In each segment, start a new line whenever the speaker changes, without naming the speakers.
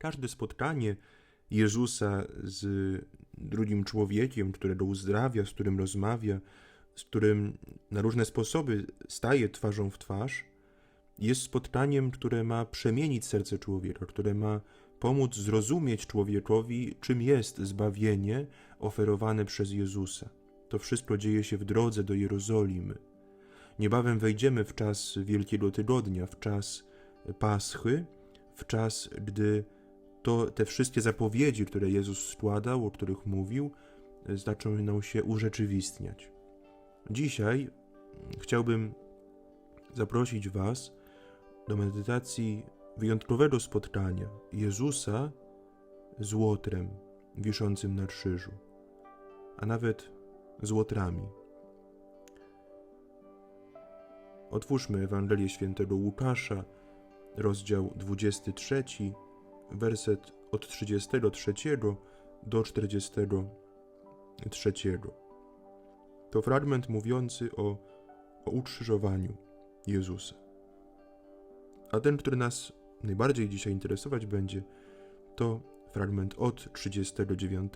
Każde spotkanie Jezusa z drugim człowiekiem, którego uzdrawia, z którym rozmawia, z którym na różne sposoby staje twarzą w twarz, jest spotkaniem, które ma przemienić serce człowieka, które ma pomóc zrozumieć człowiekowi, czym jest zbawienie oferowane przez Jezusa. To wszystko dzieje się w drodze do Jerozolimy. Niebawem wejdziemy w czas Wielkiego Tygodnia, w czas Paschy, w czas, gdy to te wszystkie zapowiedzi, które Jezus składał, o których mówił, zaczną się urzeczywistniać. Dzisiaj chciałbym zaprosić Was do medytacji wyjątkowego spotkania Jezusa z Łotrem wiszącym na krzyżu, a nawet z Łotrami. Otwórzmy Ewangelię Świętego Łukasza, rozdział 23, werset od 33 do 43. To fragment mówiący o, o ukrzyżowaniu Jezusa. A ten, który nas najbardziej dzisiaj interesować będzie, to fragment od 39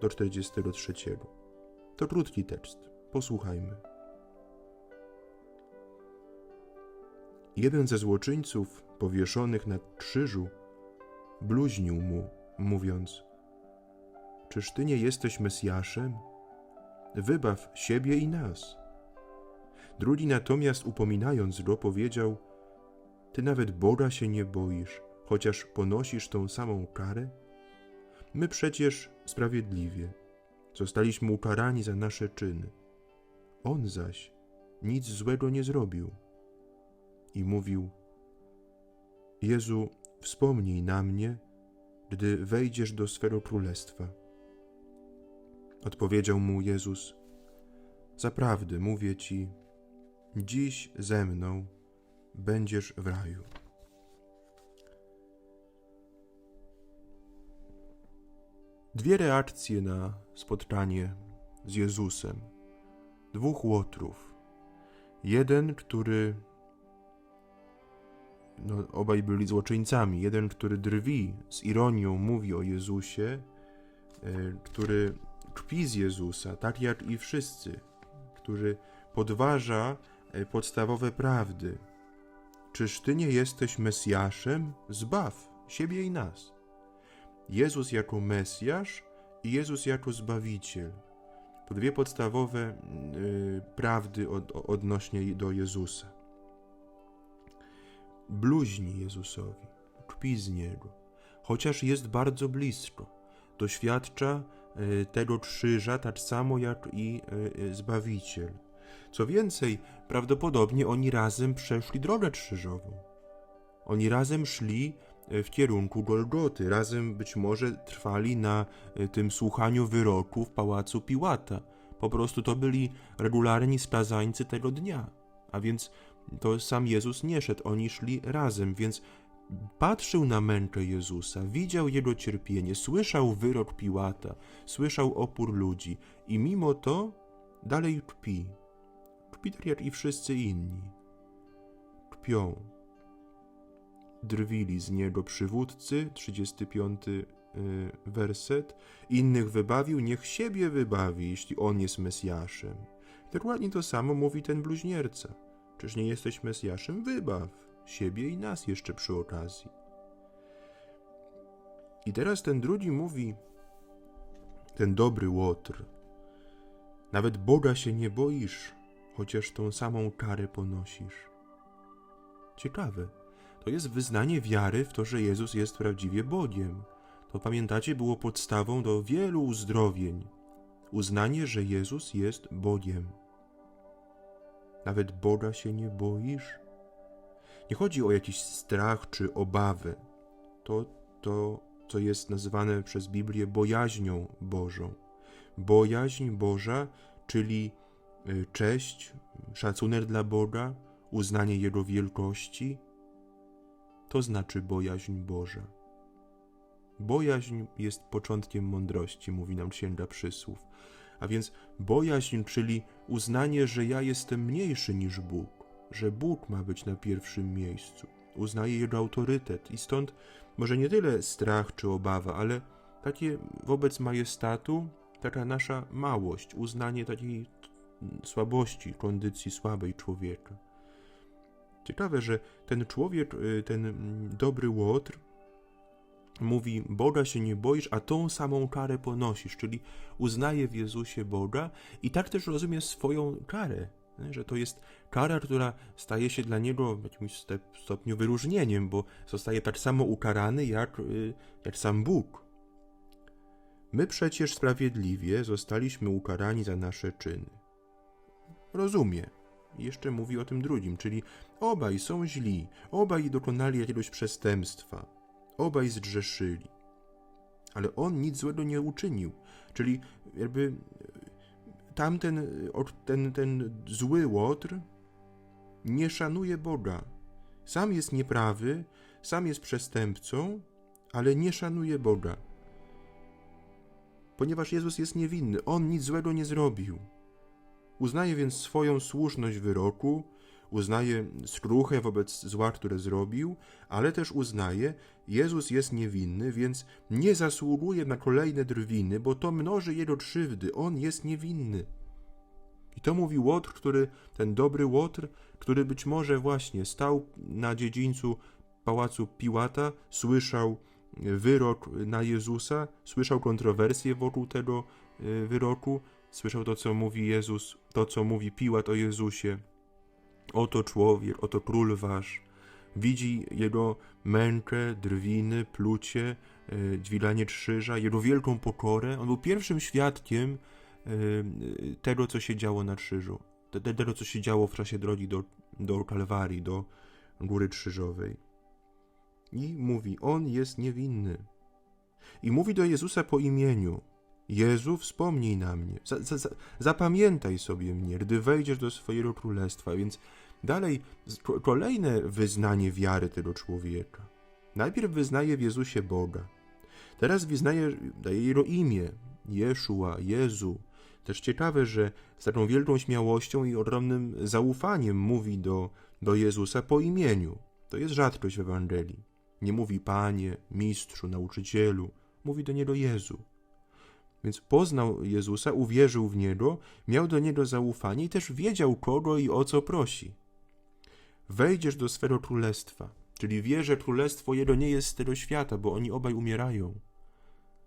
do 43. To krótki tekst. Posłuchajmy. Jeden ze złoczyńców powieszonych na krzyżu bluźnił mu, mówiąc: Czyż ty nie jesteś Mesjaszem? Wybaw siebie i nas. Drugi natomiast, upominając go, powiedział: Ty nawet Boga się nie boisz, chociaż ponosisz tą samą karę? My przecież sprawiedliwie zostaliśmy ukarani za nasze czyny. On zaś nic złego nie zrobił. I mówił: Jezu, wspomnij na mnie, gdy wejdziesz do swego królestwa. Odpowiedział mu Jezus: Zaprawdę mówię ci, dziś ze mną będziesz w raju. Dwie reakcje na spotkanie z Jezusem. Dwóch łotrów. Jeden, który no, obaj byli złoczyńcami. Jeden, który drwi z ironią, mówi o Jezusie, e, który kpi z Jezusa, tak jak i wszyscy, który podważa e, podstawowe prawdy. Czyż ty nie jesteś Mesjaszem? Zbaw siebie i nas. Jezus jako Mesjasz i Jezus jako Zbawiciel. To dwie podstawowe y, prawdy od, odnośnie do Jezusa bluźni Jezusowi, kpi z Niego, chociaż jest bardzo blisko. Doświadcza e, tego krzyża tak samo jak i e, e, Zbawiciel. Co więcej, prawdopodobnie oni razem przeszli drogę krzyżową. Oni razem szli w kierunku Golgoty, razem być może trwali na tym słuchaniu wyroku w pałacu Piłata. Po prostu to byli regularni skazańcy tego dnia. A więc to sam Jezus nie szedł, oni szli razem, więc patrzył na mękę Jezusa, widział jego cierpienie, słyszał wyrok Piłata, słyszał opór ludzi i mimo to dalej kpi. Kpi tak jak i wszyscy inni. Kpią. Drwili z niego przywódcy, 35 y, werset. Innych wybawił, niech siebie wybawi, jeśli on jest Mesjaszem. Dokładnie to samo mówi ten bluźnierca. Czyż nie jesteś Mesjaszem? Wybaw siebie i nas jeszcze przy okazji. I teraz ten drugi mówi, ten dobry Łotr, nawet Boga się nie boisz, chociaż tą samą karę ponosisz. Ciekawe, to jest wyznanie wiary w to, że Jezus jest prawdziwie Bogiem. To pamiętacie, było podstawą do wielu uzdrowień. Uznanie, że Jezus jest Bogiem. Nawet Boga się nie boisz? Nie chodzi o jakiś strach czy obawę. To to, co jest nazywane przez Biblię bojaźnią Bożą. Bojaźń Boża, czyli y, cześć, szacunek dla Boga, uznanie Jego wielkości, to znaczy bojaźń Boża. Bojaźń jest początkiem mądrości, mówi nam Księga Przysłów. A więc bojaźń, czyli uznanie, że ja jestem mniejszy niż Bóg, że Bóg ma być na pierwszym miejscu. uznaje jego autorytet i stąd może nie tyle strach czy obawa, ale takie wobec majestatu, taka nasza małość, uznanie takiej słabości, kondycji słabej człowieka. Ciekawe, że ten człowiek, y, ten mm, dobry łotr, mówi: Boga się nie boisz, a tą samą karę ponosisz, czyli uznaje w Jezusie Boga i tak też rozumie swoją karę, że to jest kara, która staje się dla niego w jakimś stopniu wyróżnieniem, bo zostaje tak samo ukarany jak, y, jak sam Bóg. My przecież sprawiedliwie zostaliśmy ukarani za nasze czyny. Rozumie. Jeszcze mówi o tym drugim, czyli obaj są źli, obaj dokonali jakiegoś przestępstwa, obaj zgrzeszyli. Ale on nic złego nie uczynił, czyli jakby tamten o- ten, ten zły łotr nie szanuje Boga. Sam jest nieprawy, sam jest przestępcą, ale nie szanuje Boga. Ponieważ Jezus jest niewinny, on nic złego nie zrobił. Uznaje więc swoją słuszność wyroku, uznaje skruchę wobec zła, które zrobił, ale też uznaje, Jezus jest niewinny, więc nie zasługuje na kolejne drwiny, bo to mnoży jego krzywdy. On jest niewinny. I to mówi Łotr, który, ten dobry Łotr, który być może właśnie stał na dziedzińcu pałacu Piłata, słyszał wyrok na Jezusa, słyszał kontrowersje wokół tego y, wyroku, słyszał to, co mówi Jezus, to, co mówi Piłat o Jezusie. Oto człowiek, oto król wasz. Widzi jego mękę, drwiny, plucie, y, dźwiganie krzyża, jego wielką pokorę. On był pierwszym świadkiem y, tego, co się działo na krzyżu. Te- te- Tego, co się działo w czasie drogi do, do Kalwarii, do Góry Krzyżowej. I mówi, on jest niewinny. I mówi do Jezusa po imieniu. Jezu, wspomnij na mnie. Za, za, za, zapamiętaj sobie mnie, gdy wejdziesz do swojego królestwa. Więc dalej kolejne wyznanie wiary tego człowieka. Najpierw wyznaje w Jezusie Boga. Teraz wyznaje, daje jego imię. Jeszua, Jezu. Też ciekawe, że z taką wielką śmiałością i ogromnym zaufaniem mówi do, do Jezusa po imieniu. To jest rzadkość w Ewangelii. Nie mówi Panie, Mistrzu, Nauczycielu. Mówi do Niego Jezu. Więc poznał Jezusa, uwierzył w Niego, miał do Niego zaufanie i też wiedział kogo i o co prosi. Wejdziesz do swego królestwa, czyli wie, że królestwo Jego nie jest z tego świata, bo oni obaj umierają.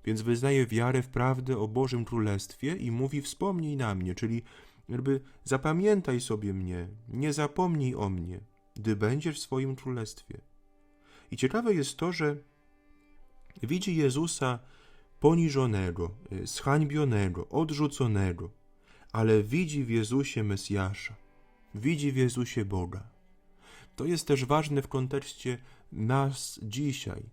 Więc wyznaje wiarę w prawdę o Bożym Królestwie i mówi wspomnij na mnie, czyli jakby zapamiętaj sobie mnie, nie zapomnij o mnie, gdy będziesz w swoim królestwie. I ciekawe jest to, że widzi Jezusa poniżonego, y, zhańbionego, odrzuconego, ale widzi w Jezusie Mesjasza, widzi w Jezusie Boga. To jest też ważne w kontekście nas dzisiaj.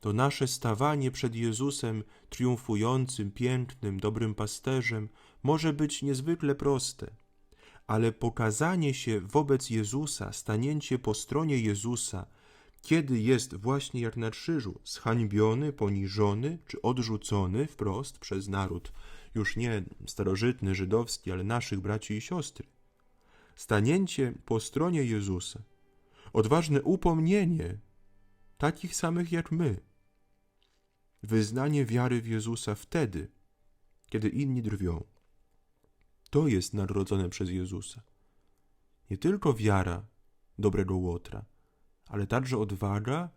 To nasze stawanie przed Jezusem triumfującym, pięknym, dobrym pasterzem może być niezwykle proste, ale pokazanie się wobec Jezusa, stanięcie po stronie Jezusa, kiedy jest właśnie jak na krzyżu, zhańbiony, poniżony czy odrzucony wprost przez naród, już nie starożytny, żydowski, ale naszych braci i siostry. Stanięcie po stronie Jezusa, odważne upomnienie takich samych jak my, wyznanie wiary w Jezusa wtedy, kiedy inni drwią. To jest narodzone przez Jezusa. Nie tylko wiara dobrego łotra, ale także odwaga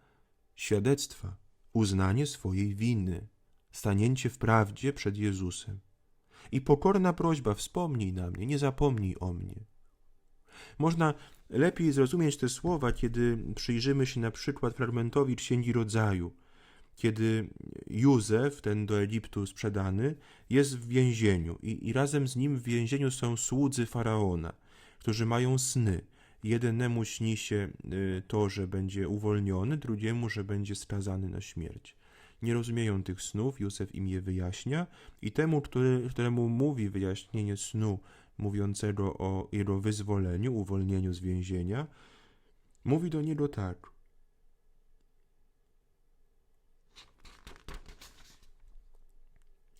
świadectwa, uznanie swojej winy, stanięcie w prawdzie przed Jezusem. I pokorna prośba: wspomnij na mnie, nie zapomnij o mnie. Można lepiej zrozumieć te słowa, kiedy przyjrzymy się na przykład fragmentowi Księgi Rodzaju, kiedy Józef, ten do Egiptu sprzedany, jest w więzieniu i, i razem z nim w więzieniu są słudzy faraona, którzy mają sny. Jednemu śni się y, to, że będzie uwolniony, drugiemu, że będzie skazany na śmierć. Nie rozumieją tych snów, Józef im je wyjaśnia i temu, który, któremu mówi wyjaśnienie snu mówiącego o jego wyzwoleniu, uwolnieniu z więzienia, mówi do niego tak.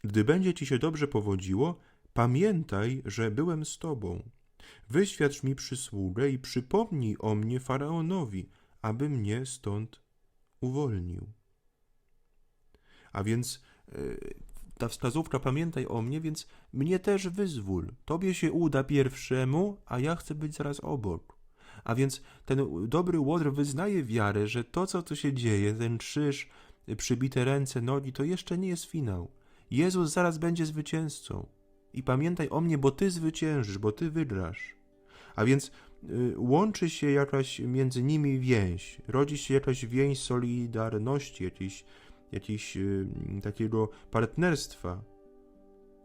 Gdy będzie ci się dobrze powodziło, pamiętaj, że byłem z tobą. Wyświadcz mi przysługę i przypomnij o mnie faraonowi, aby mnie stąd uwolnił. A więc yy, ta wskazówka, pamiętaj o mnie, więc mnie też wyzwól. Tobie się uda pierwszemu, a ja chcę być zaraz obok. A więc ten dobry łotr wyznaje wiarę, że to, co tu się dzieje, ten krzyż, przybite ręce, nogi, to jeszcze nie jest finał. Jezus zaraz będzie zwycięzcą. I pamiętaj o mnie, bo Ty zwyciężysz, bo Ty wygrasz. A więc y, łączy się jakaś między nimi więź, rodzi się jakaś więź solidarności, jakiejś, jakiejś y, takiego partnerstwa.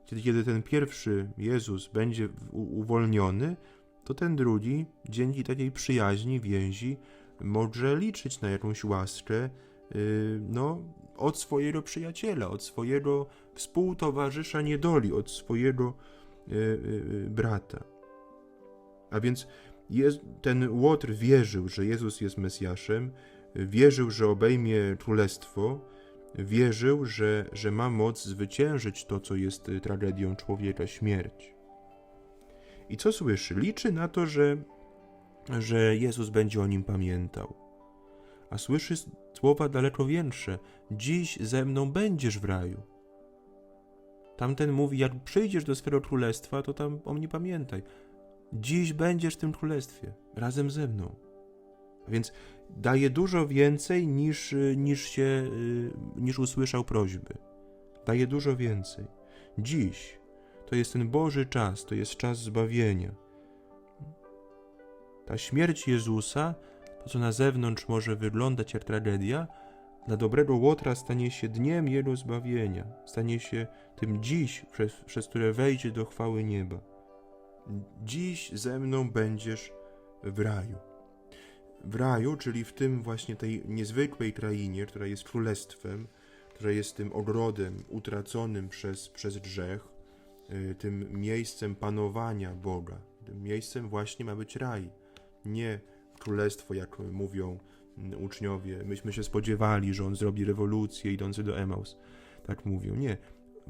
Kiedy, kiedy ten pierwszy Jezus będzie uwolniony, to ten drugi, dzięki takiej przyjaźni, więzi, może liczyć na jakąś łaskę, y, no, od swojego przyjaciela, od swojego współtowarzysza niedoli, od swojego brata. A więc ten Łotr wierzył, że Jezus jest Mesjaszem, wierzył, że obejmie królestwo, wierzył, że, że ma moc zwyciężyć to, co jest tragedią człowieka śmierć. I co słyszy? Liczy na to, że, że Jezus będzie o nim pamiętał. A słyszy słowa daleko większe: Dziś ze mną będziesz w raju. Tamten mówi: Jak przyjdziesz do swego królestwa, to tam o mnie pamiętaj. Dziś będziesz w tym królestwie razem ze mną. Więc daje dużo więcej niż, niż się, niż usłyszał prośby. Daje dużo więcej. Dziś to jest ten Boży czas, to jest czas zbawienia. Ta śmierć Jezusa, to co na zewnątrz może wyglądać jak tragedia, dla dobrego Łotra stanie się dniem Jego zbawienia, stanie się tym dziś, przez, przez które wejdzie do chwały nieba. Dziś ze mną będziesz w raju. W raju, czyli w tym właśnie tej niezwykłej krainie, która jest królestwem, która jest tym ogrodem utraconym przez, przez grzech, Y, tym miejscem panowania Boga. Tym miejscem właśnie ma być raj, nie królestwo, jak mówią mm, uczniowie. Myśmy się spodziewali, że on zrobi rewolucję idący do Emaus. Tak mówią. Nie.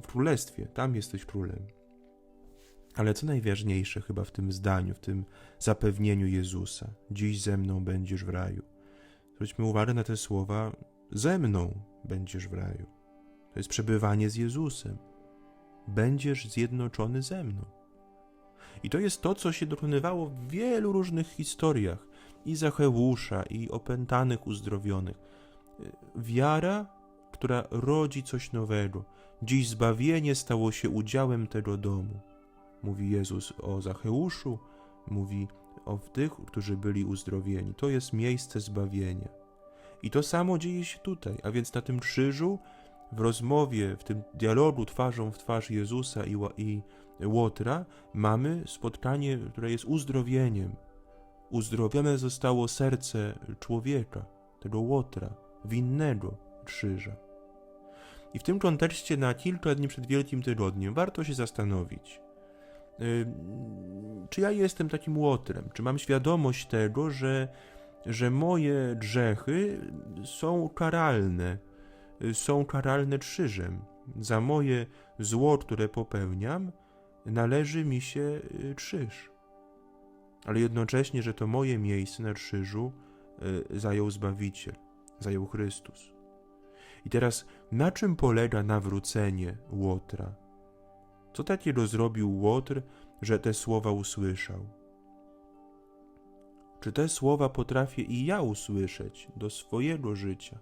W królestwie, tam jesteś królem. Ale co najważniejsze chyba w tym zdaniu, w tym zapewnieniu Jezusa, dziś ze mną będziesz w raju. Zwróćmy uwagę na te słowa, ze mną będziesz w raju. To jest przebywanie z Jezusem będziesz zjednoczony ze mną. I to jest to, co się dokonywało w wielu różnych historiach i Zacheusza, i opętanych uzdrowionych. Wiara, która rodzi coś nowego. Dziś zbawienie stało się udziałem tego domu. Mówi Jezus o Zacheuszu, mówi o tych, którzy byli uzdrowieni. To jest miejsce zbawienia. I to samo dzieje się tutaj, a więc na tym krzyżu w rozmowie, w tym dialogu twarzą w twarz Jezusa i, i Łotra mamy spotkanie, które jest uzdrowieniem. Uzdrowione zostało serce człowieka, tego Łotra, winnego krzyża. I w tym kontekście na kilka dni przed Wielkim Tygodniem warto się zastanowić, czy ja jestem takim Łotrem, czy mam świadomość tego, że, że moje grzechy są karalne, są karalne krzyżem. Za moje zło, które popełniam, należy mi się y, krzyż. Ale jednocześnie, że to moje miejsce na krzyżu y, zajął Zbawiciel, zajął Chrystus. I teraz, na czym polega nawrócenie Łotra? Co takiego zrobił Łotr, że te słowa usłyszał? Czy te słowa potrafię i ja usłyszeć do swojego życia?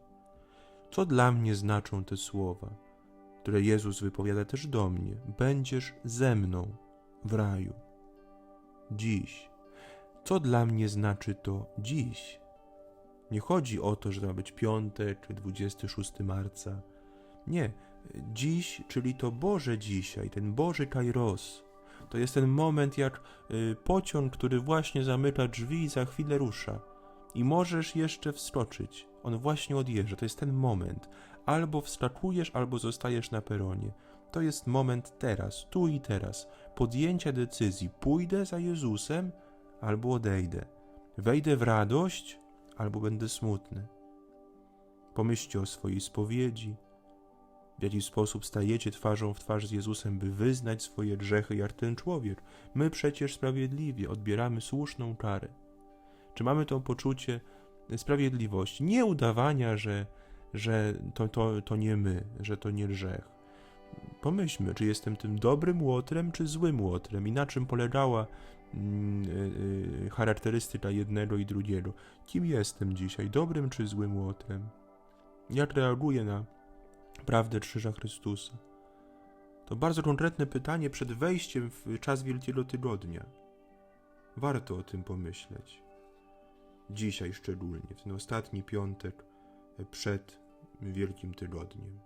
Co dla mnie znaczą te słowa, które Jezus wypowiada też do mnie? Będziesz ze mną w raju. Dziś. Co dla mnie znaczy to dziś? Nie chodzi o to, że ma być piątek czy 26 marca. Nie. Dziś, czyli to Boże dzisiaj, ten Boży Kairos. To jest ten moment jak y, pociąg, który właśnie zamyka drzwi i za chwilę rusza. I możesz jeszcze wskoczyć on właśnie odjeżdża, to jest ten moment. Albo wskakujesz, albo zostajesz na peronie. To jest moment teraz, tu i teraz, podjęcia decyzji: pójdę za Jezusem, albo odejdę. Wejdę w radość, albo będę smutny. Pomyślcie o swojej spowiedzi, w jaki sposób stajecie twarzą w twarz z Jezusem, by wyznać swoje grzechy jak ten człowiek. My przecież sprawiedliwie odbieramy słuszną karę. Czy mamy to poczucie, sprawiedliwości, nie udawania, że, że to, to, to nie my, że to nie grzech. Pomyślmy, czy jestem tym dobrym łotrem, czy złym łotrem i na czym polegała mm, y, y, charakterystyka jednego i drugiego. Kim jestem dzisiaj, dobrym czy złym łotrem? Jak reaguję na prawdę krzyża Chrystusa? To bardzo konkretne pytanie przed wejściem w czas Wielkiego Tygodnia. Warto o tym pomyśleć. Dzisiaj szczególnie, w ten ostatni piątek przed Wielkim Tygodniem.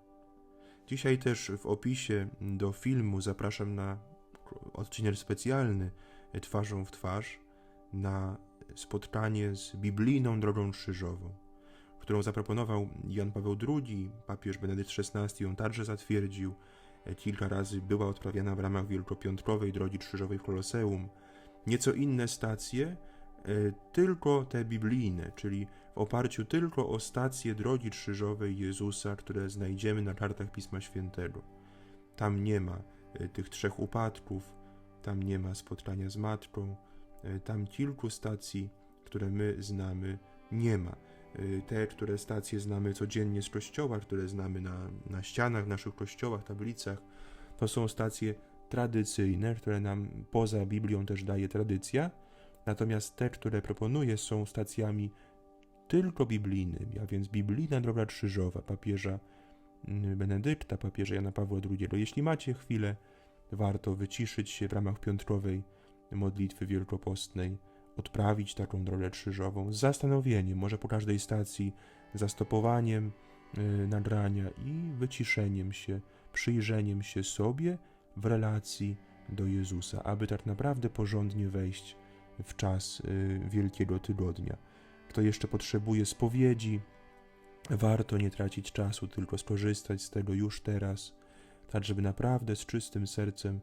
Dzisiaj też w opisie do filmu zapraszam na odcinek specjalny Twarzą w twarz na spotkanie z biblijną drogą krzyżową, którą zaproponował Jan Paweł II, papież Benedykt XVI ją także zatwierdził. Kilka razy była odprawiana w ramach wielkopiątkowej drogi krzyżowej w Koloseum. Nieco inne stacje, e, tylko te biblijne, czyli w oparciu tylko o stacje drogi krzyżowej Jezusa, które znajdziemy na kartach Pisma Świętego. Tam nie ma e, tych trzech upadków, tam nie ma spotkania z matką, e, tam kilku stacji, które my znamy, nie ma. E, Te, które stacje znamy codziennie z kościoła, które znamy na, na ścianach w naszych kościołach, tablicach, to są stacje tradycyjne, które nam poza Biblią też daje tradycja, natomiast te, które proponuję, są stacjami tylko biblijnymi, a więc biblijna droga krzyżowa papieża mm, Benedykta, papieża Jana Pawła II. Jeśli macie chwilę, warto wyciszyć się w ramach piątkowej modlitwy wielkopostnej, odprawić taką drogę krzyżową z zastanowieniem, może po każdej stacji, zastopowaniem y, nagrania i wyciszeniem się, przyjrzeniem się sobie w relacji do Jezusa, aby tak naprawdę porządnie wejść w czas y, Wielkiego Tygodnia. Kto jeszcze potrzebuje spowiedzi, warto nie tracić czasu, tylko skorzystać z tego już teraz, tak żeby naprawdę z czystym sercem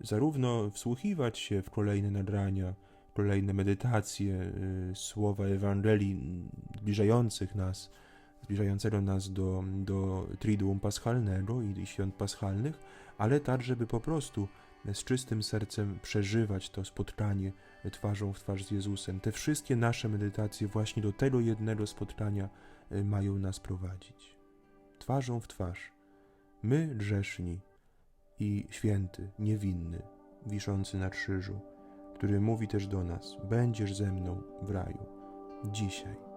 zarówno wsłuchiwać się w kolejne nagrania, kolejne medytacje, y, słowa Ewangelii zbliżających nas, zbliżającego nas do, do Triduum Paschalnego i, świąt paschalnych, ale tak, żeby po prostu z czystym sercem przeżywać to spotkanie twarzą w twarz z Jezusem. Te wszystkie nasze medytacje właśnie do tego jednego spotkania y, mają nas prowadzić. Twarzą w twarz. My grzeszni i święty, niewinny, wiszący na krzyżu, który mówi też do nas: Będziesz ze mną w raju. Dzisiaj.